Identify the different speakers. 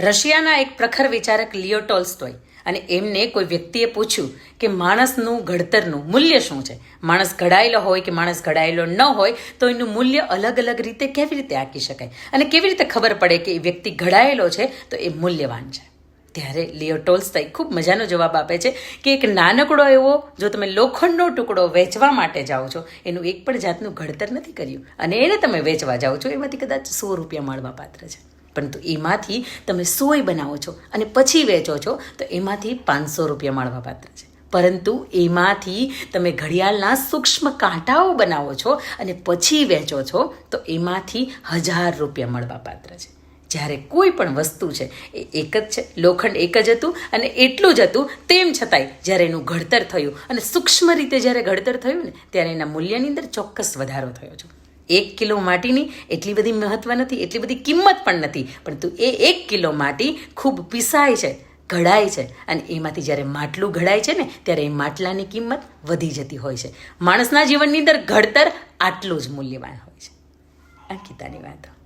Speaker 1: રશિયાના એક પ્રખર વિચારક લિયો ટોલ્સ્ટોય અને એમને કોઈ વ્યક્તિએ પૂછ્યું કે માણસનું ઘડતરનું મૂલ્ય શું છે? માણસ ઘડાયેલો હોય કે માણસ ઘડાયેલો ન હોય, તો એનું મૂલ્ય અલગ અલગ રીતે કેવી રીતે આંકી શકાય? અને કેવી રીતે ખબર પડે કે એ વ્યક્તિ ઘડાયેલો છે, તો એ મૂલ્યવાન છે? ત્યારે લિયો ટોલ્સ્ટોય ખૂબ મજાનો જવાબ આપે છે કે એક નાનકડો એવો, જો તમે લોખંડનો ટુકડો વેચવા માટે જાઓ છો, એનું એક પણ જાતનું ઘડતર નથી કર્યું. અને એને તમે વેચવા જાઓ છો, એમાંથી કદાચ સો રૂપિયા મળવા પાત્ર છે. પરંતુ એમાંથી તમે સોય બનાવો છો અને પછી વેચો છો, તો એમાંથી પાંચસો રૂપિયા મળવા પાત્ર છે. પરંતુ એમાંથી તમે ઘડિયાળના સૂક્ષ્મ કાંટાઓ બનાવો છો અને પછી વેચો છો, તો એમાંથી હજાર રૂપિયા મળવા પાત્ર છે. જ્યારે કોઈ પણ વસ્તુ છે, એ એક જ છે, લોખંડ એક જ હતું અને એટલું જ હતું, તેમ છતાંય જ્યારે એનું ઘડતર થયું અને સૂક્ષ્મ રીતે જ્યારે ઘડતર થયું ને, ત્યારે એના મૂલ્યની અંદર ચોક્કસ વધારો થયો છે. એક કિલો માટીની એટલી બધી મહત્વ નથી, એટલી બધી કિંમત પણ નથી, પરંતુ એ એક કિલો માટી ખૂબ પીસાય છે, ઘડાય છે અને એમાંથી જ્યારે માટલું ઘડાય છે ને, ત્યારે એ માટલાની કિંમત વધી જતી હોય છે. માણસના જીવનની અંદર ઘડતર આટલું જ મૂલ્યવાન હોય છે. અંકિતાની વાતો.